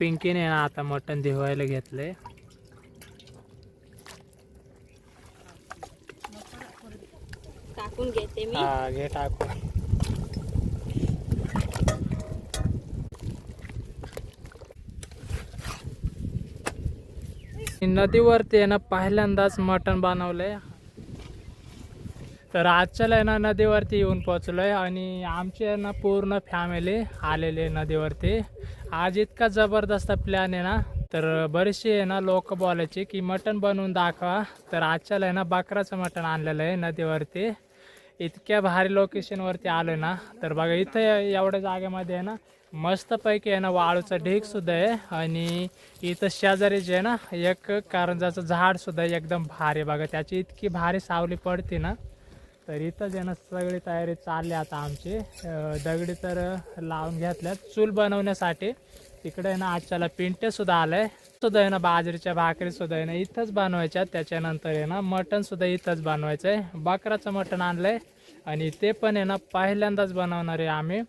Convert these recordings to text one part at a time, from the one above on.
पिंकीने ना आता मटण धुवायला घेतलंय. टाकून घेते मी. हा घे टाकू नदीवरती आहे ना पहिल्यांदाच मटण बनवलंय. तर आजच्याला आहे ना नदीवरती येऊन पोचलोय आणि आमची आहे ना पूर्ण फॅमिली आलेली आहे नदीवरती. आज इतका जबरदस्त प्लॅन आहे ना. तर बरेचसे आहे ना लोक बोलायचे की मटण बनवून दाखवा. तर आजच्याला आहे ना बकराचं मटण आणलेलं आहे नदीवरती. इतक्या भारी लोकेशनवरती आलो ना. तर बघा इथं एवढ्या जागेमध्ये आहे ना मस्तपैकी आहे ना वाळूचा ढीगसुद्धा आहे आणि इथं शेजारी जे आहे ना एक कारंजाचं झाडसुद्धा आहे, एकदम भारी बघा त्याची इतकी भारी सावली पडते ना. तर इथं जे ना सगळी तयारी चालली आता आमची. दगडी तर लावून घेतल्यात. चूल बनवण्यासाठी. तिकडे आहे ना आजच्याला पिंटे सुद्धा आलंय. सुद्धा आहे ना बाजरीच्या भाकरी सुद्धा आहे ना इथंच बनवायच्या त्याच्यानंतर आहे ना मटण सुद्धा इथंच बनवायचं आहे बकराचं मटण आणलंय. आणि ते पण आहे ना पहिल्यांदाच बनवणार आहे आम्ही.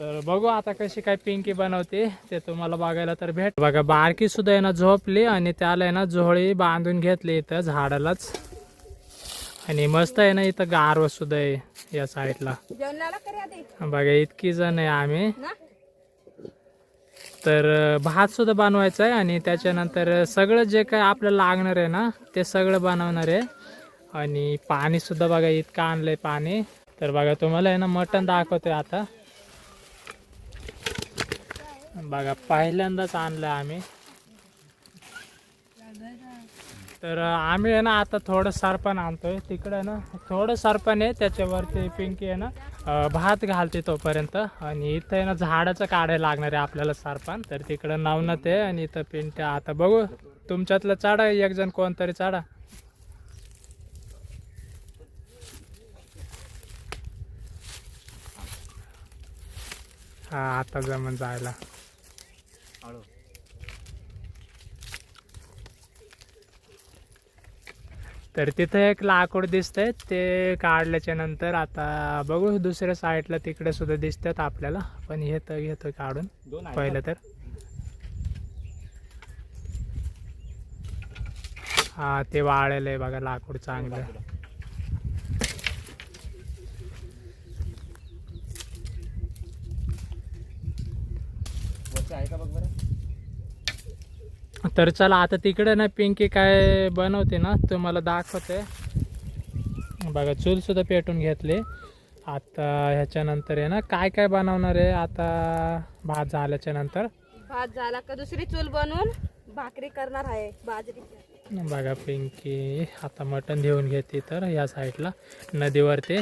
तर बघू आता कशी काय पिंकी बनवते. ते तुम्हाला बघायला तर भेट बघा बारकी सुद्धा आहे ना झोपली. आणि त्याला आहे ना झोळी बांधून घेतली इथं झाडालाच. आणि मस्त आहे ना इथं गारवा सुद्धा आहे या साईडला. बघा इतकी जण आहे आम्ही. तर भात सुद्धा बनवायचा आहे आणि त्याच्यानंतर सगळं जे काय आपल्याला लागणार आहे ना ते सगळं बनवणार आहे. आणि पाणी सुद्धा बघा इतकं आणलंय पाणी. तर बघा तुम्हाला आहे ना मटण दाखवतोय आता. बघा पहिल्यांदाच आणलं आम्ही. तर आम्ही आहे ना आता थोडं सरपण आणतोय. तिकडे ना थोडं सरपण आहे त्याच्यावरती पिंकी आहे ना भात घालते तोपर्यंत. आणि इथं आहे ना झाडाचं काढायला लागणार आहे आपल्याला सरपण तर तिकडं नवनत आहे आणि इथं पिंट्या. आता बघू तुमच्यातलं चाडा एक जण कोणतरी चाडा? हा आता जमन जायला. तर तिथे एक लाकूड दिसतंय ते काढल्याच्या नंतर आता बघू दुसऱ्या साईडला तिकडे सुद्धा दिसतात आपल्याला पण हे तर घेतो काढून पहिलं तर. हा ते वाळलेलं आहे बघा लाकूड चांगलं. तर चला आता तिकडे ना पिंकी काय बनवते ना तुम्हाला दाखवते. बघा चूल सुद्धा पेटून घेतली. आता ह्याच्यानंतर आहे ना काय काय बनवणार आहे? आता भात झाल्याच्यानंतर. भात झाला का दुसरी चूल बनवून? भाकरी करणार आहे बाजरीची बघा पिंकी आता मटण घेऊन घेते तर या साईडला नदीवरती.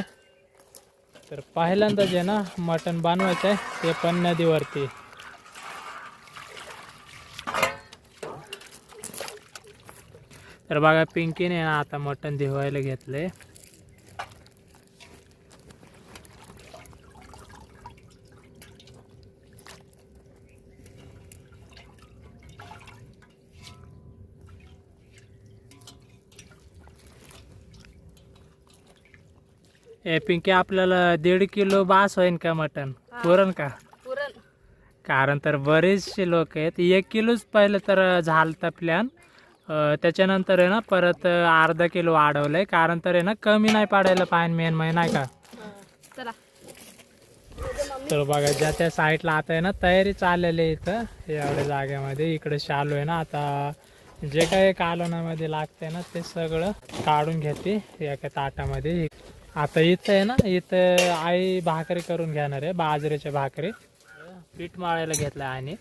तर पहिल्यांदा जे ना मटण बनवायचं आहे ते पण नदीवरती. तर बघा पिंकीने ना आता मटण धुवायला घेतलंय ए पिंकी आपल्याला दीड किलो बास होईन का मटण? पुरण का? पुरण. कारण तर बरेचसे लोक आहेत. एक किलोच पहिलं तर झालता प्लॅन त्याच्यानंतर आहे ना परत अर्धा किलो वाढवलंय. कारण तर आहे ना कमी नाही पाडायला पाहिजे मेन महिना आहे का? चला तर बघा ज्या त्या साईडला आता आहे ना तयारी चाललेली आहे इथं एवढ्या जागेमध्ये. इकडे शालू आहे ना आता जे काही कालवणामध्ये लागतंय ना ते सगळं काढून घेते एका ताटामध्ये. आता इथं आहे ना इथं आई भाकरी करून घेणार आहे बाजरीच्या भाकरी. पीठ माळायला घेतलं आणि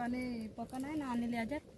आणि पकन आहे ना आणलेली याच्यात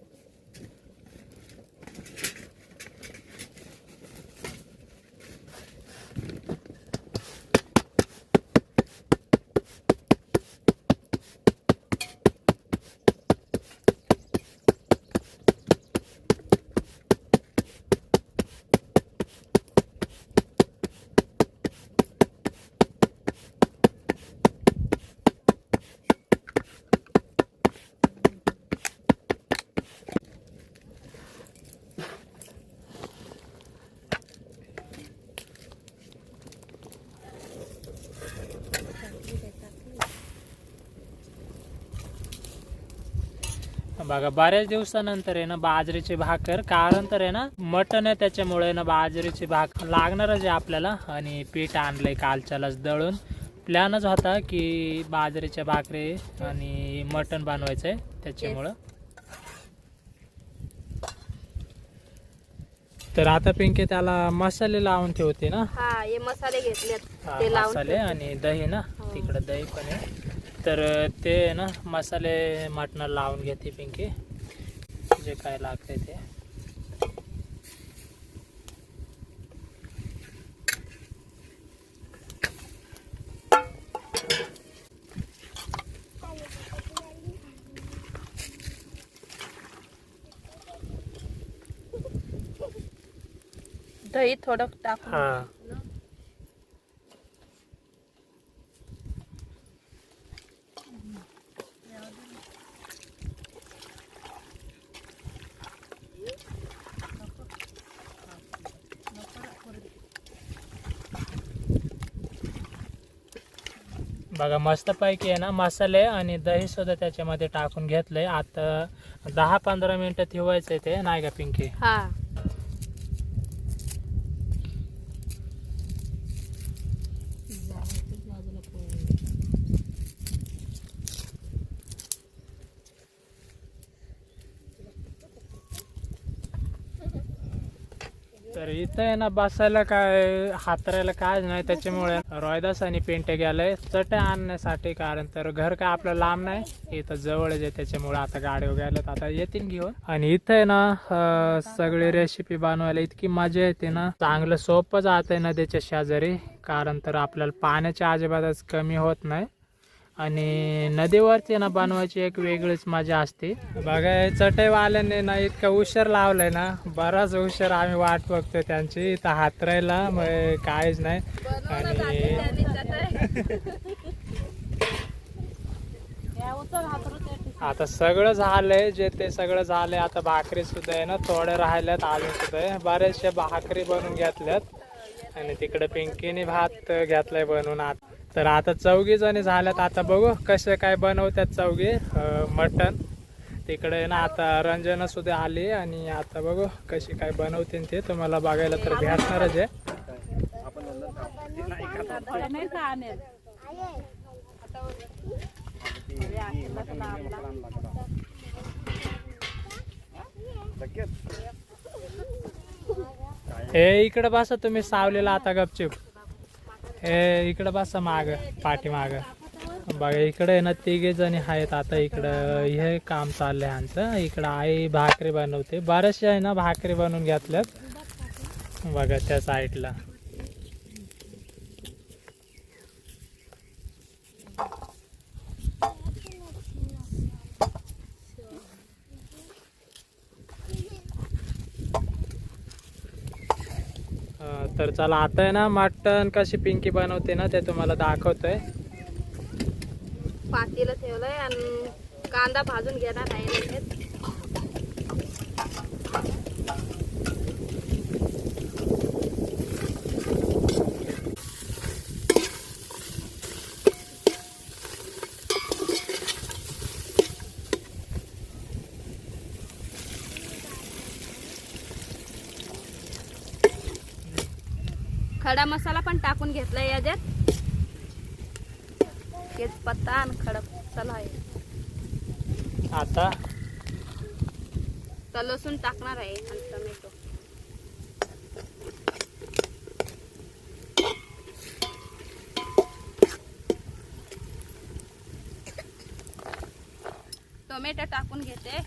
बघा बऱ्याच दिवसानंतर आहे ना बाजरीची भाकर. कारण तर आहे ना मटन आहे त्याच्यामुळे ना बाजरीची भाकर लागणारच आहे आपल्याला. आणि पीठ आणलंय कालच्यालाच दळून. प्लॅनच होता की बाजरीच्या भाकरी आणि मटन बनवायचं आहे त्याच्यामुळं. तर आता पिंके त्याला मसाले लावून ठेवते ना? हा हे मसाले लावून मसाले आणि दही ना? हो. तिकडं दही पण आहे. तर ते ना मसाले मटणाला लावून घेते पिंकी. जे काय लागते ते. दही थोडं टाकून. बघा मस्त पैकी आहे ना मसाले आणि दही सुद्धा त्याच्यामध्ये टाकून घेतलंय. आता दहा पंधरा मिनिटं ठेवायचं ते नाही का पिंकी? हा तर आहे ना बसायला काय हातरायला काय नाही त्याच्यामुळे. रॉयदास आणि पेंट गेलाय चट आणण्यासाठी कारण तर घर काय आपलं लांब नाही इथं जवळच आहे त्याच्यामुळे आता गाडी वगैरे आता येतील घेऊन. आणि इथं आहे ना सगळी रेसिपी बनवायला इतकी मजा येते ना. चांगलं सोपं जात आहे नदीच्या शेजारी कारण तर आपल्याला पाण्याच्या अजिबातच कमी होत नाही. आणि नदीवरती ना बनवायची एक वेगळीच मजा असते. बघा चटईवाल्याने ना इतका उशीर लावलाय ना बराच उशीर आम्ही वाट बघतोय त्यांची. इथं हातरायला मग काहीच नाही. आणि आता सगळं झालंय जे ते सगळं झालंय आता भाकरी सुद्धा आहे ना थोड्या राहिल्यात आलू सुद्धा आहे. बऱ्याचशा भाकरी बनवून घेतल्यात. आणि तिकडे पिंकीने भात घेतलाय बनवून. आता तर आता चौघी जणी झाल्यात. आता बघू कसे काय बनवतात चौघी. मटण. तिकडे ना आता रंजना सुद्धा आली आणि आता बघू कशी काय बनवते ते तुम्हाला बघायला तर भेटणारच आहे. हे इकडे बसा तुम्ही सावलेला आता गपचूप. हे इकडं बसा माग पाठीमाग. बघा इकडे ना तिघे जणी आहेत आता इकडं. हे काम चाललंय आमचं. इकडं आई भाकरी बनवते. बरेचसे आहे ना भाकरी बनवून घेतल्यात. बघा त्या साईडला तर चला आता आहे ना मटण कशी पिंकी बनवते ना ते तुम्हाला दाखवतोय पातीला ठेवलंय आणि कांदा भाजून घेणार आहे लगेच. खडा मसाला पण टाकून घेतलाय याच्यात. तेजपत्ता आणि खडा मसाला आहे. आता? तर लसूण टाकणार आहे आणि टोमॅटो. टोमॅटो टाकून घेते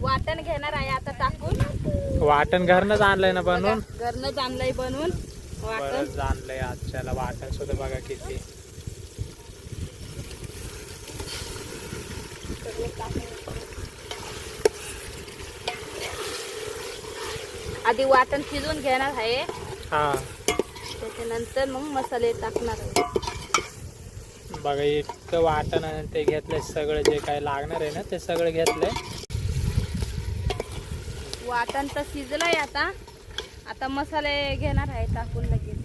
वाटण घेणार आहे आता टाकून वाटण घरनंच आणलंय ना बनवून? घरनंच आणलंय बनवून. वाटण. आणलंय आजच्याला वाटण सुद्धा बघा किती. आधी वाटण शिजवून घेणार आहे. हा. त्याच्यानंतर मग मसाले टाकणार आहे. बघा इतकं वाटण ते घेतलंय सगळं जे काय लागणार आहे ना ते सगळं घेतलंय. वाटण तर शिजलंय आता. आता मसाले घेणार आहे टाकून लगेच.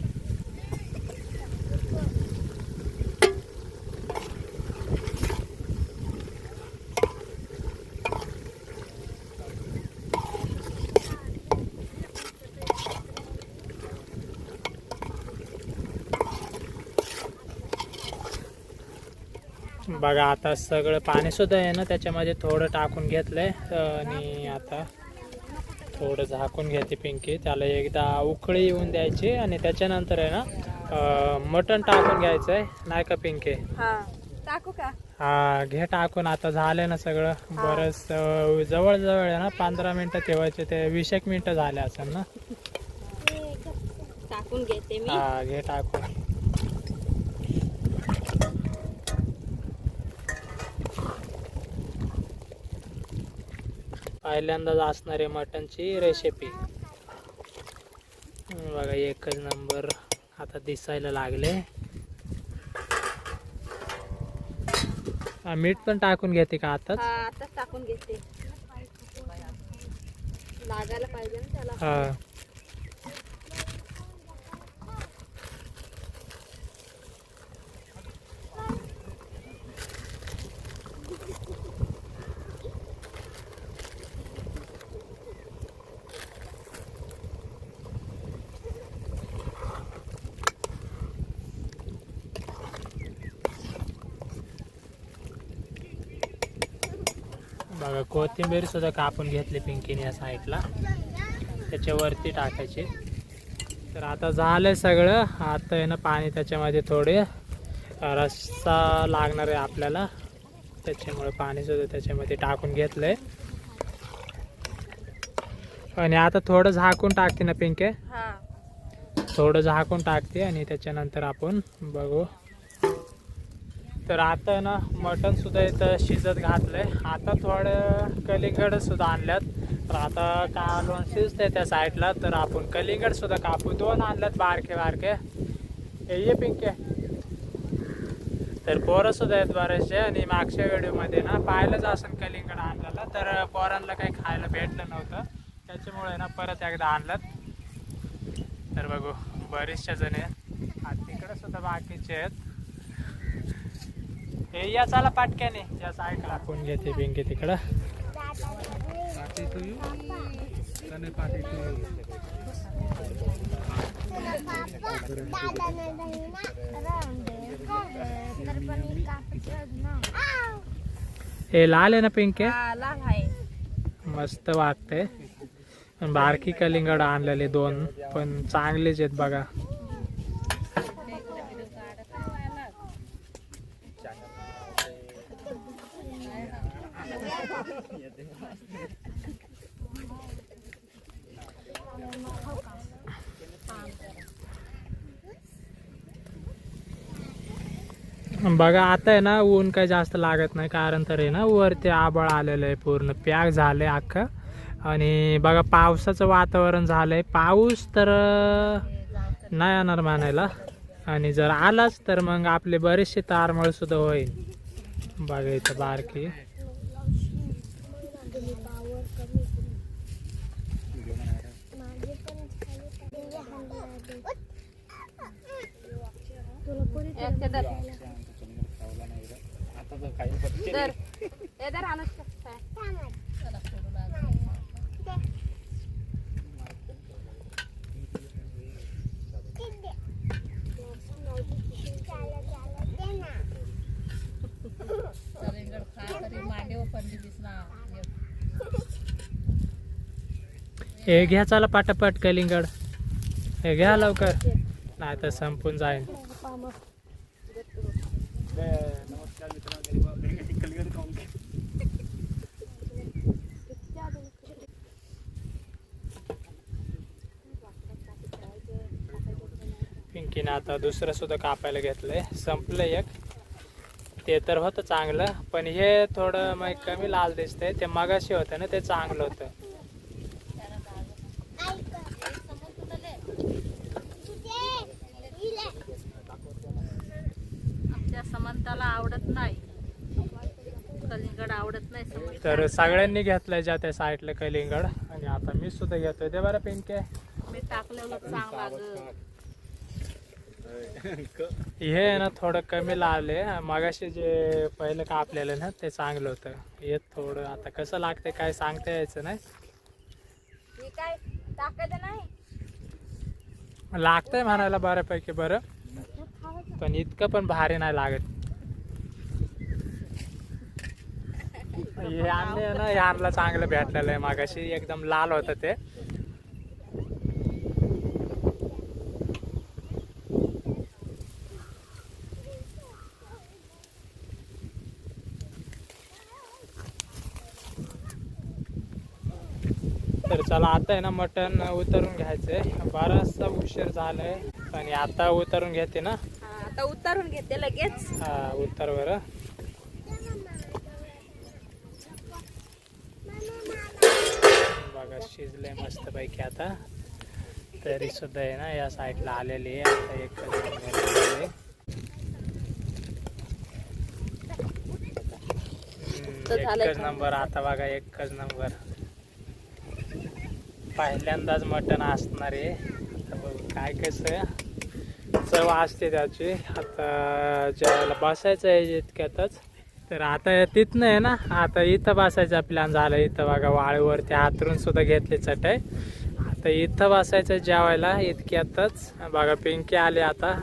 बघा आता सगळं पाणी सुद्धा आहे ना त्याच्यामध्ये थोडं टाकून घेतलंय आणि आता थोडं झाकून घेते पिंकी. त्याला एकदा उकळी येऊन द्यायची आणि त्याच्यानंतर आहे ना मटण टाकून घ्यायचं आहे नाही का पिंकी? हा. टाकू का? हा घे टाकून. आता झालं ना सगळं. बरंच अं, जवळजवळ आहे ना पंधरा मिनटं ठेवायचे. ते वीस एक मिनटं झाले असेल ना? टाकून घेते मी. हा घे टाकून. पहिल्यांदाच असणारी मटनची रेसिपी बघा एकच नंबर आता दिसायला लागले. मीठ पण टाकून घेते का आताच? आताच टाकून घेते. लागायला पाहिजे ना त्याला. हा बघा कोथिंबीर सुद्धा कापून घेतली पिंकीने या साईडला. त्याच्यावरती टाकायचे. तर आता झालंय सगळं. आता आहे ना पाणी त्याच्यामध्ये थोडे. रस्सा लागणार आहे आपल्याला. त्याच्यामुळे पाणी सुद्धा त्याच्यामध्ये टाकून घेतलंय. आणि आता थोडं झाकून टाकते ना पिंके? थोडं झाकून टाकते आणि त्याच्यानंतर आपण बघू. तर आता ना मटणसुद्धा इथं शिजत घातलं आहे आता थोडं कलिंगडसुद्धा आणल्यात. तर आता कालवण शिजते त्या साईडला. तर आपण कलिंगडसुद्धा कापू. दोन आणल्यात बारके बारके. हे ये पिंके. तर पोरंसुद्धा आहेत बरेचसे. आणि मागच्या व्हिडिओमध्ये ना पाहिलंच असं कलिंगड आणलेलं. तर पोरांना काही खायला भेटलं नव्हतं. त्याच्यामुळे ना परत एकदा आणलं तर बघू बरेचशा जण आहेत. आणि तिकडंसुद्धा बाकीचे आहेत. हे या चला पाटक्याने. या साईडला. टाकून घेते पिंकी तिकडं. हे लाल आहे ना पिंके हा लाल आहे. मस्त वाटते पण बारकी कलिंगड आणलेले दोन पण चांगलेच आहेत बघा. बघा आता आहे ना ऊन काही जास्त लागत नाही कारण तर आहे ना वरती आबळ आलेलं आहे पूर्ण. प्याक झालं आहे अख्खं. आणि बघा पावसाचं वातावरण झालंय. पाऊस तर नाही येणार म्हणायला. आणि जर आलाच तर मग आपले बरेचसे तारमळ सुद्धा होईल. बघा इथं बारकी. एक ते दर. दर ए दर अनुष्का काय? हे घ्या चला पाटापट कलिंगड. हे घ्या लवकर. नाही तर संपून जाईल पिंकीने आता दुसरं सुद्धा कापायला घेतलंय. संपलं एक. ते तर होतं चांगलं पण हे थोडं मग कमी लाल दिसतंय. ते मगाशी होतं ना ते चांगलं होतं. आमच्या समंताला आवडत नाही. कलिंगड आवडत नाही तर सगळ्यांनी घेतलंय ज्या त्या साईडला कलिंगड. आणि आता मी सुद्धा घेतोय. ते बरं पिंके. मी टाकलेलं चांगला. हे ना थोडं कमी लावले. मगाशी जे पहिलं कापलेलं ना ते चांगलं होतं. हे थोडं आता कसं लागतंय काय सांगता यायचं नाही. हे काय नाही? लागतंय म्हणायला बऱ्यापैकी बरं पण इतकं पण भारी नाही लागत. हे आणले ना हे आणलं चांगलं भेटलेलं आहे. मागाशी एकदम लाल होतं ते. चला आता आहे ना मटण उतरून घ्यायचंय. बराचसा उशीर झालाय आणि आता उतरून घेते ना. आता उतारून घेते लगेच. हा उतर बरं. बघा शिजले मस्त पैकी आता. तरी सुद्धा आहे ना या साईडला आलेली आहे. आता एक एकच? नंबर आता बघा एकच नंबर पहिल्यांदाच मटण असणार आहे. बघू काय कसं चव असते त्याची. आता ज्याला बसायचं आहे इतक्यातच तर आता तिथनं आहे ना आता इथं बसायचा प्लॅन झाला. इथं बघा वाळूवरती हातरून सुद्धा घेतली चटई. आता इथं बसायचं जेवायला इतक्यातच. बघा पिंकी आले आता.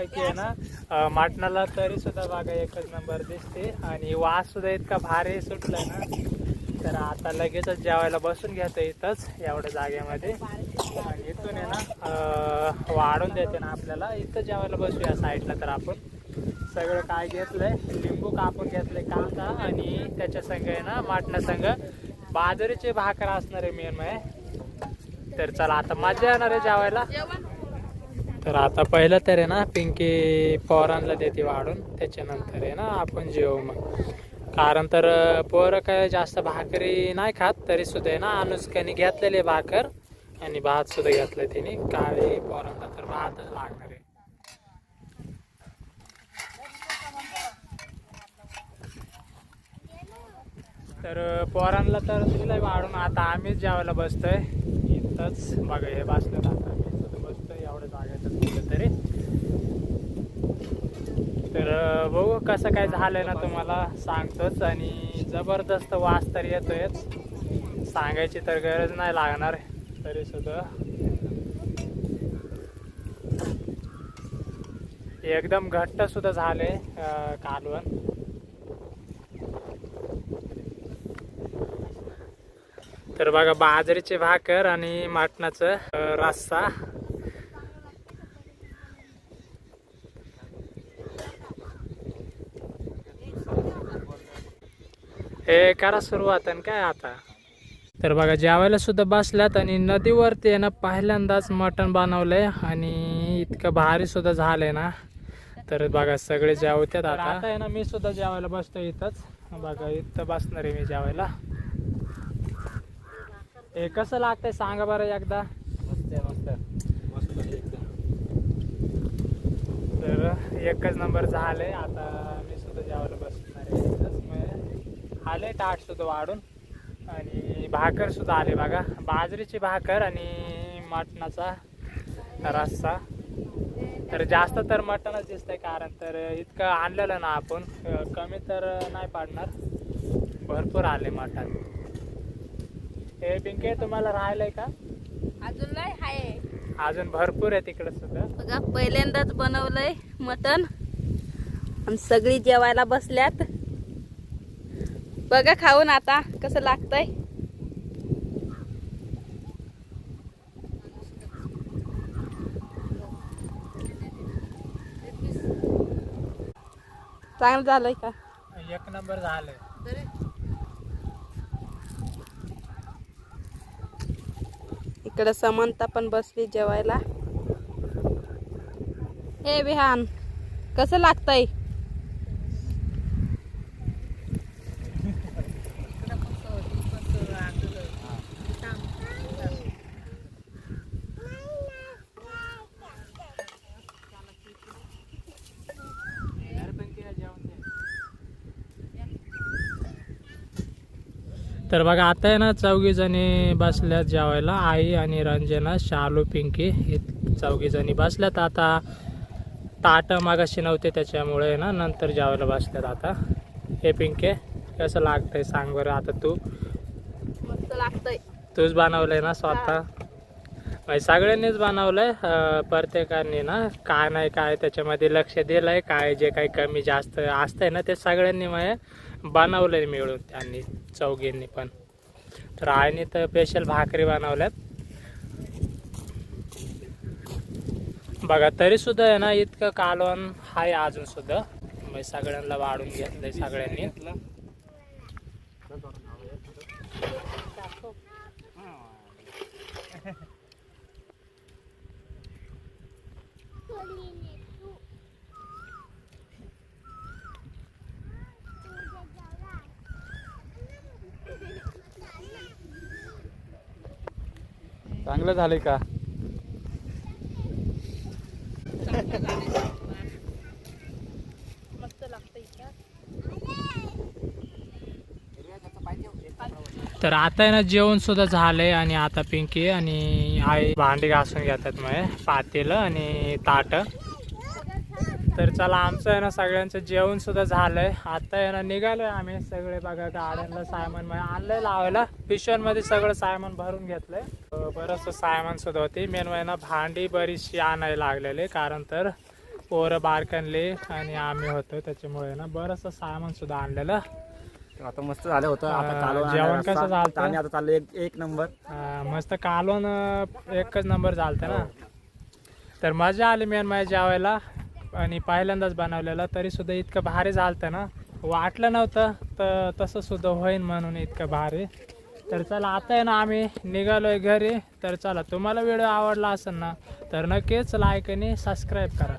मस्तपैकी आहे ना? माटणाला तरी सुद्धा बघा एकच नंबर दिसते. आणि वास सुद्धा इतका भारी सुटलाय ना. तर आता लगेचच जेवायला बसून घ्यायचं इथंच एवढ्या जागेमध्ये. आणि इथून आहे ना वाढून देते ना आपल्याला. इथं जेवायला बसूया साईडला तर आपण. सगळं काय घेतलंय? लिंबू कापून घेतलंय कांदा आणि त्याच्या संग आहे ना माटणा संग. बाजरीचे भाकर असणार आहे मेन म्हणजे तर चला आता मजा येणार आहे जेवायला. तर आता पहिलं तर आहे ना पिंकी पोरांना देते वाढून त्याच्यानंतर आहे ना आपण जेवू मग. कारण तर पोरं काय जास्त भाकरी नाही खात तरी सुद्धा आहे ना अनुष्काने घेतलेली भाकर आणि भात सुद्धा घेतलाय तिने. काळी पोरांना तर भातच लागणार आहे. तर पोरांना तर दिलंय वाढून आता आम्हीच जेवायला बसतोय. इथंच बघा हे बसलं आता. कुठं तरी तर बघू कसं काय झालंय ना तुम्हाला सांगतोच आणि जबरदस्त वास तर येतोय. सांगायची तर गरज नाही लागणार तरी सुद्धा. एकदम घट्ट सुद्धा झाले कालवण. तर बघा बाजरीचे भाकर आणि मटणाचं रस्सा. हे करा सुरुवात आणि काय आता? तर बघा जेवायला सुद्धा बसल्यात आणि नदीवरती आहे ना पहिल्यांदाच मटण बनवलंय आणि इतकं भारी सुद्धा झालंय ना. तर बघा सगळे जेवतात आता. आता आहे ना मी सुद्धा जेवायला बसतो इथंच. बघा इथं बसणार आहे मी जेवायला. हे कसं लागतंय सांगा बरं एकदा. तर एकच नंबर झालंय. आता मी सुद्धा जेवायला बसणार आहे आले ताट सुद्धा वाढून. आणि भाकर सुद्धा आले बघा. बाजरीची भाकर आणि मटणाचा रस्सा. तर जास्त तर मटणच दिसतंय कारण तर इतकं आणलेलं ना आपण कमी तर नाही पाडणार. भरपूर आले मटण. हे पिंके तुम्हाला राहिलंय का? अजून लय हाय. अजून भरपूर आहे तिकडे सुद्धा. बघा पहिल्यांदाच बनवलंय मटन आणि सगळी जेवायला बसल्यात. बघा खाऊन आता कसं लागतंय. चांगलं झालंय का? एक नंबर झालंय. इकडं समंता पण बसली जेवायला. हे विहान कसं लागतंय? तर बघा आता आहे ना चौघी जणी बसल्यात जेवायला. आई आणि रंजना शालू पिंकी हे चौघी जणी बसल्यात. आता ताट मागाशी नव्हते त्याच्यामुळे ना नंतर जेवायला बसल्यात आता. हे पिंके कसं लागतंय सांग बरं आता तू. मस्त लागतंय. तूच बनवलंय ना स्वतः? म्हणजे सगळ्यांनीच बनवलंय. प्रत्येकाने ना काय नाही काय त्याच्यामध्ये लक्ष दिलंय काय जे काही कमी जास्त असतंय ना ते सगळ्यांनी म्हणजे बनवलंय मिळून त्यांनी चौघींनी पण. तर आईने तर स्पेशल भाकरी बनवल्यात. बघा तरी सुद्धा आहे ना इतकं कालवण आहे अजून सुद्धा. म्हणजे सगळ्यांना वाढून घेतलंय सगळ्यांनी. चांगलं झालंय का? तर आता आहे ना जेवण सुद्धा झालंय आणि आता पिंकी आणि आई भांडी घासून घेतात मग पातेलं आणि ताट. तर चला आमचं आहे ना सगळ्यांचं जेवण सुद्धा झालंय. आता आहे ना निघालोय आम्ही सगळे बघा गाड्यांना सायमन आणलंय लावायला. पिशव्यांमध्ये सगळं सायमन भरून घेतलंय. अं, बरंचसं सायमन सुद्धा होती. मेन ना भांडी बरीचशी आणायला लागलेली कारण तर पोरं बारकणले आणि आम्ही होतो. त्याच्यामुळे ना बरंचसं सायमन सुद्धा आणलेलं. आता मस्त झालं होतं. आता जेवण कसं. झालतं? आणि आता चाललं एक एक नंबर. मस्त कालवण एकच नंबर झालता ना. तर मजा आली मेन माझ्या जेवायला. आणि पहिल्यांदाच बनवलेलं तरीसुद्धा इतकं भारी झालतं ना. वाटलं नव्हतं तर तसंसुद्धा होईन म्हणून इतकं भारी. तर चला आता आहे ना आम्ही निघालोय घरी. तर चला तुम्हाला व्हिडिओ आवडला असेल ना तर नक्कीच लाईक आणि सबस्क्राईब करा.